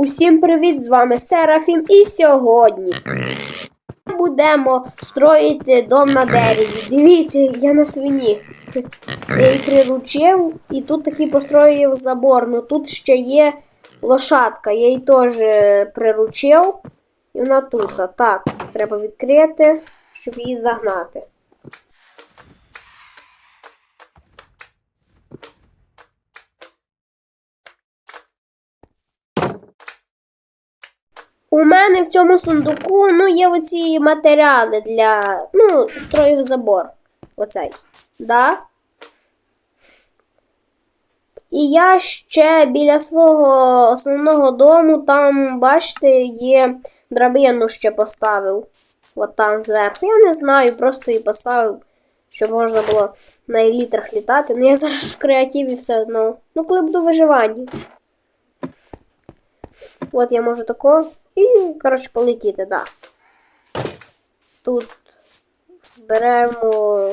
Усім привіт! З вами Серафім і сьогодні будемо строїти дом на дереві. Дивіться, я на свині. Я її приручив і тут такий построїв забор. Ну тут ще є лошадка. Я її теж приручив. І вона тут. Так, треба відкрити, щоб її загнати. У мене в цьому сундуку ну, є оці матеріали для. Ну, строїв забор. Оцей. Да? І я ще біля свого основного дому, там, бачите, є драбину ще поставив. От там зверху. Я не знаю, просто її поставив, щоб можна було на елітрах літати. Ну я зараз в креативі все одно. Ну, коли буду виживання. От я можу тако. І, коротше, полетіти, да. Тут беремо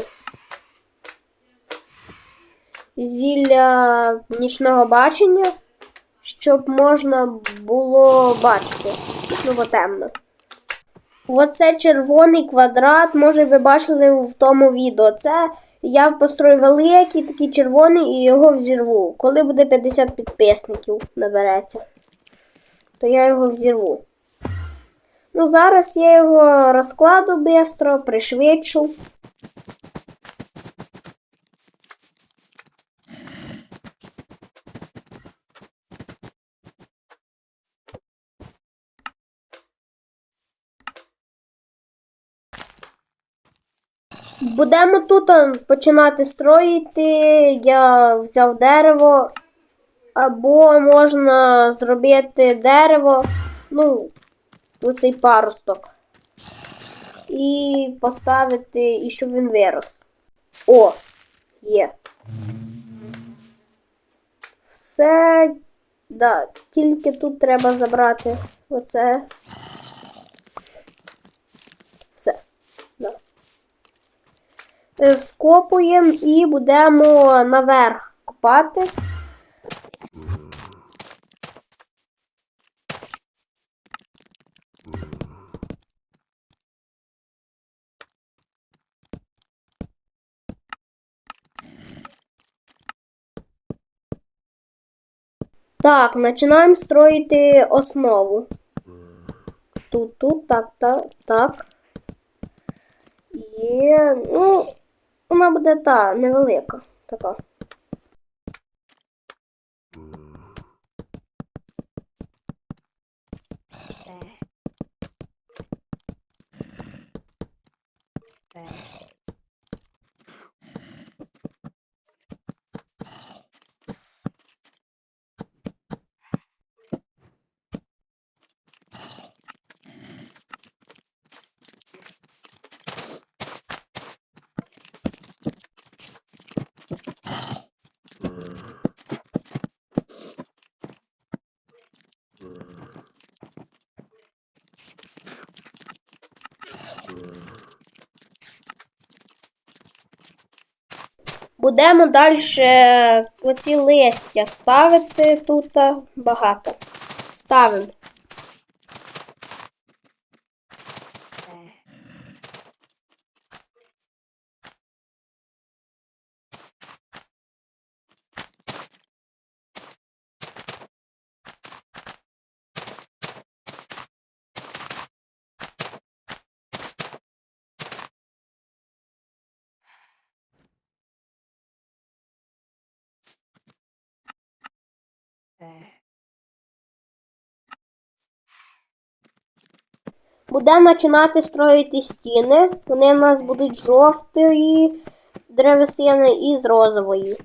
зілля нічного бачення, щоб можна було бачити. Ну, бо темно. Оце червоний квадрат, може ви бачили в тому відео. Це я построю великий, такий червоний і його взірву. Коли буде 50 підписників набереться, то я його взірву. Ну, зараз я його розкладу бистро, пришвидшу. Будемо тут починати строїти. Я взяв дерево, або можна зробити дерево, ну, оцей паросток. І поставити, і щоб він вирос. О, є. Все. Да, тільки тут треба забрати оце. Все. Да. Е, Скопуємо і будемо наверх копати. Так, починаємо строїти основу. Тут, тут, так, так, так. Є. Ну, вона буде та невелика. Така. Будемо далі оці листя ставити тут багато. Ставимо. Будемо починати строїти стіни. Вони в нас будуть жовтої древесини і з розової.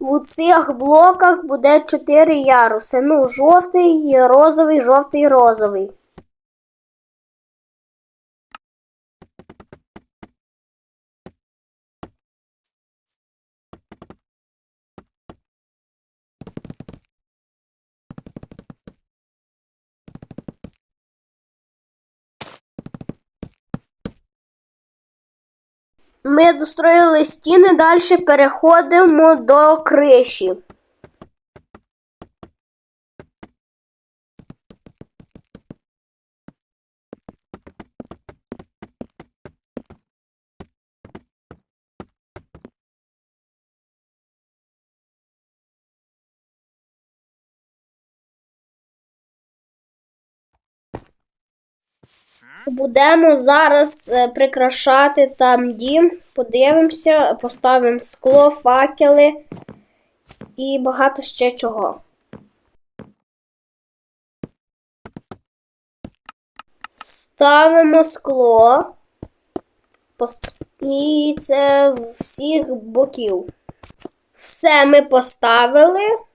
В цих блоках буде 4 яруси. Ну, жовтий, розовий, жовтий, розовий. Ми достроїли стіни, далі переходимо до криші. Будемо зараз е, прикрашати там дім. Подивимося, поставимо скло, факели і багато ще чого. Ставимо скло. І це всіх боків. Все ми поставили.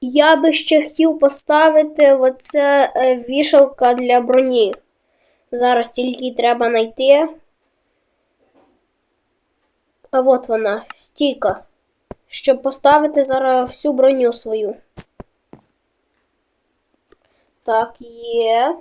Я би ще хотів поставити оце е, вішалка для броні. Зараз тільки треба знайти. А от вона, стійка. Щоб поставити зараз всю броню свою. Так, є.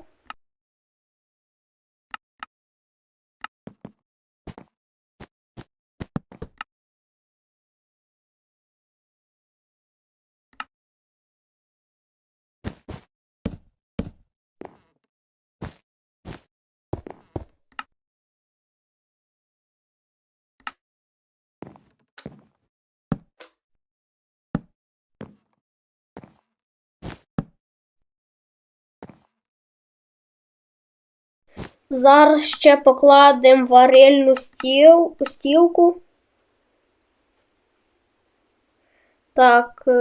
Зараз ще покладемо варильну стіл, стілку. Так, е,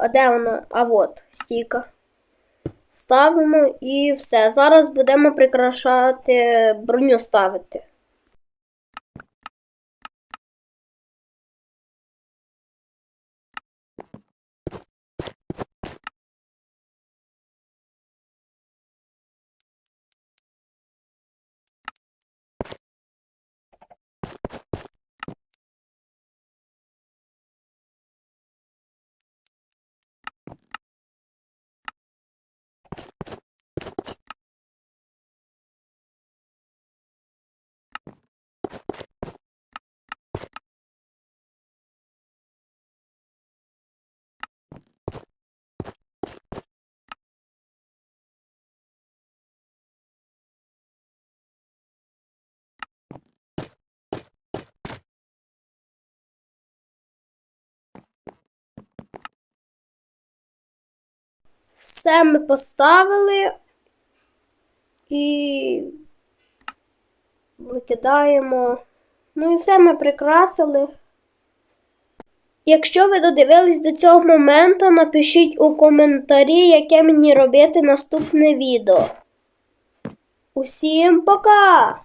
а де вона? А от, стійка. Ставимо і все. Зараз будемо прикрашати броню ставити. Все ми поставили і викидаємо. Ну і все ми прикрасили. Якщо ви додивились до цього моменту, напишіть у коментарі, яке мені робити наступне відео. Усім пока!